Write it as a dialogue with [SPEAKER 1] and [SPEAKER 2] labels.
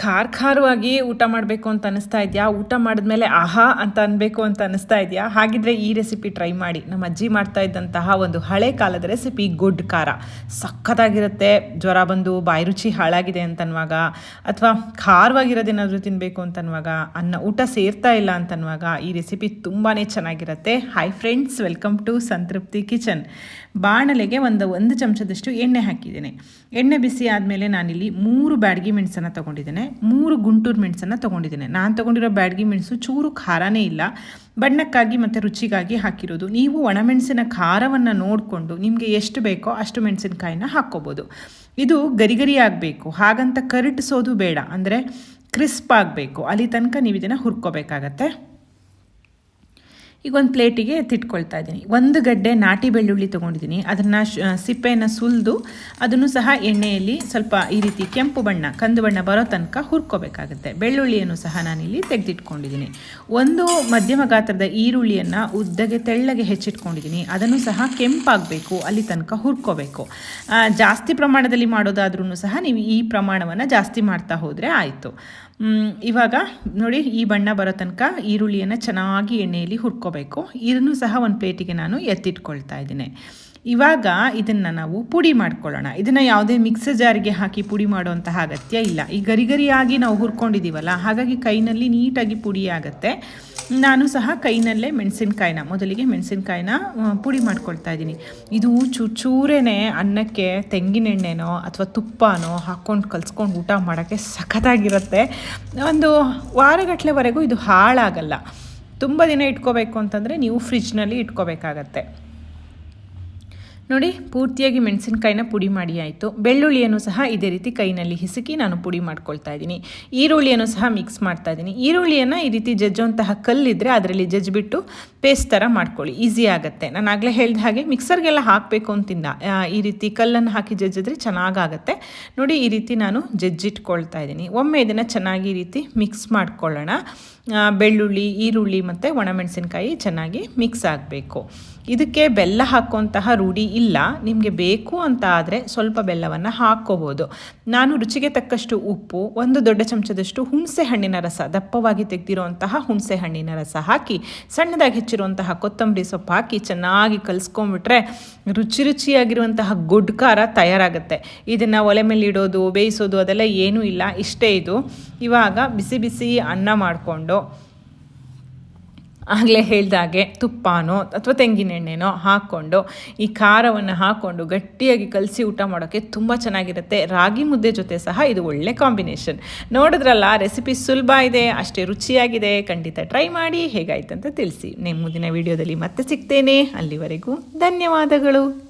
[SPEAKER 1] ಖಾರ ಖಾರವಾಗಿ ಊಟ ಮಾಡಬೇಕು ಅಂತ ಅನಿಸ್ತಾ ಇದೆಯಾ? ಊಟ ಮಾಡಿದ್ಮೇಲೆ ಆಹಾ ಅಂತ ಅನ್ಬೇಕು ಅಂತ ಅನಿಸ್ತಾ ಇದೆಯಾ? ಹಾಗಿದ್ರೆ ಈ ರೆಸಿಪಿ ಟ್ರೈ ಮಾಡಿ. ನಮ್ಮ ಅಜ್ಜಿ ಮಾಡ್ತಾ ಇದ್ದಂತಹ ಒಂದು ಹಳೆ ಕಾಲದ ರೆಸಿಪಿ ಗುಡ್ ಖಾರ. ಸಖತ್ತಾಗಿರುತ್ತೆ. ಜ್ವರ ಬಂದು ಬಾಯಿ ರುಚಿ ಹಾಳಾಗಿದೆ ಅಂತನ್ವಾಗ, ಅಥವಾ ಖಾರವಾಗಿರೋದೇನಾದರೂ ತಿನ್ನಬೇಕು ಅಂತನ್ವಾಗ, ಅನ್ನ ಊಟ ಸೇರ್ತಾ ಇಲ್ಲ ಅಂತನ್ವಾಗ ಈ ರೆಸಿಪಿ ತುಂಬಾ ಚೆನ್ನಾಗಿರುತ್ತೆ. Hi friends welcome to Santrupti kitchen ಬಾಣಲೆಗೆ ಒಂದು ಒಂದು ಚಮಚದಷ್ಟು ಎಣ್ಣೆ ಹಾಕಿದ್ದೇನೆ. ಎಣ್ಣೆ ಬಿಸಿ ಆದಮೇಲೆ ನಾನಿಲ್ಲಿ ಮೂರು ಬ್ಯಾಡಗಿ ಮೆಣಸನ್ನು ತೊಗೊಂಡಿದ್ದೇನೆ. ಮೂರು ಗುಂಟೂರು ಮೆಣಸನ್ನು ತೊಗೊಂಡಿದ್ದೇನೆ. ನಾನು ತೊಗೊಂಡಿರೋ ಬ್ಯಾಡ್ಗಿ ಮೆಣಸು ಚೂರು ಖಾರನೇ ಇಲ್ಲ. ಬಣ್ಣಕ್ಕಾಗಿ ಮತ್ತು ರುಚಿಗಾಗಿ ಹಾಕಿರೋದು. ನೀವು ಒಣಮೆಣಸಿನ ಖಾರವನ್ನು ನೋಡಿಕೊಂಡು ನಿಮಗೆ ಎಷ್ಟು ಬೇಕೋ ಅಷ್ಟು ಮೆಣಸಿನಕಾಯಿನ ಹಾಕ್ಕೋಬೋದು. ಇದು ಗರಿಗರಿ ಗರಿ ಆಗಬೇಕು. ಹಾಗಂತ ಕರಟಿಸೋದು ಬೇಡ. ಅಂದರೆ ಕ್ರಿಸ್ಪ್ ಆಗಬೇಕು. ಅಲ್ಲಿ ತನಕ ನೀವು ಇದನ್ನು ಹುರ್ಕೋಬೇಕಾಗತ್ತೆ. ಈಗ ಒಂದು ಪ್ಲೇಟಿಗೆ ಎತ್ತಿಟ್ಕೊಳ್ತಾ ಇದ್ದೀನಿ. ಒಂದು ಗಡ್ಡೆ ನಾಟಿ ಬೆಳ್ಳುಳ್ಳಿ ತೊಗೊಂಡಿದ್ದೀನಿ. ಅದನ್ನು ಸಿಪ್ಪೆಯನ್ನು ಸುಲಿದು ಅದನ್ನು ಸಹ ಎಣ್ಣೆಯಲ್ಲಿ ಸ್ವಲ್ಪ ಈ ರೀತಿ ಕೆಂಪು ಬಣ್ಣ, ಕಂದು ಬಣ್ಣ ಬರೋ ತನಕ ಹುರ್ಕೋಬೇಕಾಗುತ್ತೆ. ಬೆಳ್ಳುಳ್ಳಿಯನ್ನು ಸಹ ನಾನಿಲ್ಲಿ ತೆಗೆದಿಟ್ಕೊಂಡಿದ್ದೀನಿ. ಒಂದು ಮಧ್ಯಮ ಗಾತ್ರದ ಈರುಳ್ಳಿಯನ್ನು ಉದ್ದಗೆ ತೆಳ್ಳಗೆ ಹೆಚ್ಚಿಟ್ಕೊಂಡಿದ್ದೀನಿ. ಅದನ್ನು ಸಹ ಕೆಂಪಾಗಬೇಕು, ಅಲ್ಲಿ ತನಕ ಹುರ್ಕೋಬೇಕು. ಜಾಸ್ತಿ ಪ್ರಮಾಣದಲ್ಲಿ ಮಾಡೋದಾದ್ರೂ ಸಹ ನೀವು ಈ ಪ್ರಮಾಣವನ್ನು ಜಾಸ್ತಿ ಮಾಡ್ತಾ ಹೋದರೆ ಆಯಿತು. ಇವಾಗ ನೋಡಿ ಈ ಬಣ್ಣ ಬರೋ ತನಕ ಈರುಳ್ಳಿಯನ್ನು ಚೆನ್ನಾಗಿ ಎಣ್ಣೆಯಲ್ಲಿ ಹುರ್ಕೋಬೇಕು. ಇದನ್ನು ಸಹ ಒಂದು ಪ್ಲೇಟಿಗೆ ನಾನು ಎತ್ತಿಟ್ಕೊಳ್ತಾ ಇದ್ದೀನಿ. ಇವಾಗ ಇದನ್ನು ನಾವು ಪುಡಿ ಮಾಡ್ಕೊಳ್ಳೋಣ. ಇದನ್ನು ಯಾವುದೇ ಮಿಕ್ಸರ್ ಜಾರಿಗೆ ಹಾಕಿ ಪುಡಿ ಮಾಡುವಂತಹ ಅಗತ್ಯ ಇಲ್ಲ. ಈ ಗರಿಗರಿಯಾಗಿ ನಾವು ಹುರ್ಕೊಂಡಿದ್ದೀವಲ್ಲ ಹಾಗಾಗಿ ಕೈನಲ್ಲಿ ನೀಟಾಗಿ ಪುಡಿ ಆಗುತ್ತೆ. ನಾನು ಸಹ ಕೈನಲ್ಲೇ ಮೆಣಸಿನ್ಕಾಯಿನ, ಮೊದಲಿಗೆ ಮೆಣಸಿನ್ಕಾಯಿನ ಪುಡಿ ಮಾಡ್ಕೊಳ್ತಾ ಇದ್ದೀನಿ. ಇದು ಚೂರೇ ಅನ್ನಕ್ಕೆ ತೆಂಗಿನೆಣ್ಣೆನೋ ಅಥವಾ ತುಪ್ಪನೋ ಹಾಕ್ಕೊಂಡು ಕಲ್ಸ್ಕೊಂಡು ಊಟ ಮಾಡೋಕ್ಕೆ ಸಖತ್ತಾಗಿರುತ್ತೆ. ಒಂದು ವಾರಗಟ್ಟಲೆವರೆಗೂ ಇದು ಹಾಳಾಗಲ್ಲ. ತುಂಬ ದಿನ ಇಟ್ಕೋಬೇಕು ಅಂತಂದರೆ ನೀವು ಫ್ರಿಜ್ನಲ್ಲಿ ಇಟ್ಕೋಬೇಕಾಗತ್ತೆ. ನೋಡಿ, ಪೂರ್ತಿಯಾಗಿ ಮೆಣಸಿನಕಾಯಿನ ಪುಡಿ ಮಾಡಿ ಆಯಿತು. ಬೆಳ್ಳುಳ್ಳಿಯನ್ನು ಸಹ ಇದೇ ರೀತಿ ಕೈನಲ್ಲಿ ಹಿಸುಕಿ ನಾನು ಪುಡಿ ಮಾಡ್ಕೊಳ್ತಾ ಇದ್ದೀನಿ. ಈರುಳ್ಳಿಯನ್ನು ಸಹ ಮಿಕ್ಸ್ ಮಾಡ್ತಾ ಇದ್ದೀನಿ. ಈರುಳ್ಳಿಯನ್ನು ಈ ರೀತಿ ಜಜ್ಜುವಂತಹ ಕಲ್ಲಿದ್ದರೆ ಅದರಲ್ಲಿ ಜಜ್ಜಿಬಿಟ್ಟು ಪೇಸ್ಟ್ ಥರ ಮಾಡ್ಕೊಳ್ಳಿ. ಈಸಿ ಆಗುತ್ತೆ. ನಾನು ಆಗಲೇ ಹೇಳಿದ ಹಾಗೆ ಮಿಕ್ಸರ್ಗೆಲ್ಲ ಹಾಕಬೇಕು ಅಂತಿಂದ. ಈ ರೀತಿ ಕಲ್ಲನ್ನು ಹಾಕಿ ಜಜ್ಜಿದ್ರೆ ಚೆನ್ನಾಗಾಗತ್ತೆ. ನೋಡಿ, ಈ ರೀತಿ ನಾನು ಜಜ್ಜಿಟ್ಕೊಳ್ತಾ ಇದ್ದೀನಿ. ಒಮ್ಮೆ ಇದನ್ನು ಚೆನ್ನಾಗಿ ಈ ರೀತಿ ಮಿಕ್ಸ್ ಮಾಡ್ಕೊಳ್ಳೋಣ. ಬೆಳ್ಳುಳ್ಳಿ, ಈರುಳ್ಳಿ ಮತ್ತು ಒಣಮೆಣಸಿನಕಾಯಿ ಚೆನ್ನಾಗಿ ಮಿಕ್ಸ್ ಆಗಬೇಕು. ಇದಕ್ಕೆ ಬೆಲ್ಲ ಹಾಕುವಂತಹ ರೂಢಿ ಇಲ್ಲ, ನಿಮಗೆ ಬೇಕು ಅಂತ ಆದರೆ ಸ್ವಲ್ಪ ಬೆಲ್ಲವನ್ನು ಹಾಕ್ಕೋಬೋದು. ನಾನು ರುಚಿಗೆ ತಕ್ಕಷ್ಟು ಉಪ್ಪು, ಒಂದು ದೊಡ್ಡ ಚಮಚದಷ್ಟು ಹುಣಸೆ ಹಣ್ಣಿನ ರಸ, ದಪ್ಪವಾಗಿ ತೆಗೆದಿರುವಂತಹ ಹುಣಸೆ ಹಣ್ಣಿನ ರಸ ಹಾಕಿ, ಸಣ್ಣದಾಗಿ ಹೆಚ್ಚಿರುವಂತಹ ಕೊತ್ತಂಬರಿ ಸೊಪ್ಪು ಹಾಕಿ ಚೆನ್ನಾಗಿ ಕಲಿಸ್ಕೊಂಡ್ಬಿಟ್ರೆ ರುಚಿ ರುಚಿಯಾಗಿರುವಂತಹ ಗುಡ್ ಖಾರ ತಯಾರಾಗುತ್ತೆ. ಇದನ್ನು ಒಲೆ ಮೇಲೆ ಇಡೋದು, ಬೇಯಿಸೋದು ಅದೆಲ್ಲ ಏನೂ ಇಲ್ಲ, ಇಷ್ಟೇ ಇದು. ಇವಾಗ ಬಿಸಿ ಬಿಸಿ ಅನ್ನ ಮಾಡಿಕೊಂಡು ಆಗಲೇ ಹೇಳ್ದಾಗೆ ತುಪ್ಪನೋ ಅಥವಾ ತೆಂಗಿನ ಎಣ್ಣೆನೋ ಹಾಕ್ಕೊಂಡು ಈ ಖಾರವನ್ನು ಹಾಕ್ಕೊಂಡು ಗಟ್ಟಿಯಾಗಿ ಕಲಸಿ ಊಟ ಮಾಡೋಕ್ಕೆ ತುಂಬ ಚೆನ್ನಾಗಿರುತ್ತೆ. ರಾಗಿ ಮುದ್ದೆ ಜೊತೆ ಸಹ ಇದು ಒಳ್ಳೆ ಕಾಂಬಿನೇಷನ್. ನೋಡಿದ್ರಲ್ಲ, ರೆಸಿಪಿ ಸುಲಭ ಇದೆ, ಅಷ್ಟೇ ರುಚಿಯಾಗಿದೆ. ಖಂಡಿತ ಟ್ರೈ ಮಾಡಿ, ಹೇಗಾಯ್ತು ಅಂತ ತಿಳಿಸಿ. ನಿಮ್ಮ ಮುಂದಿನ ವಿಡಿಯೋದಲ್ಲಿ ಮತ್ತೆ ಸಿಗ್ತೇನೆ. ಅಲ್ಲಿವರೆಗೂ ಧನ್ಯವಾದಗಳು.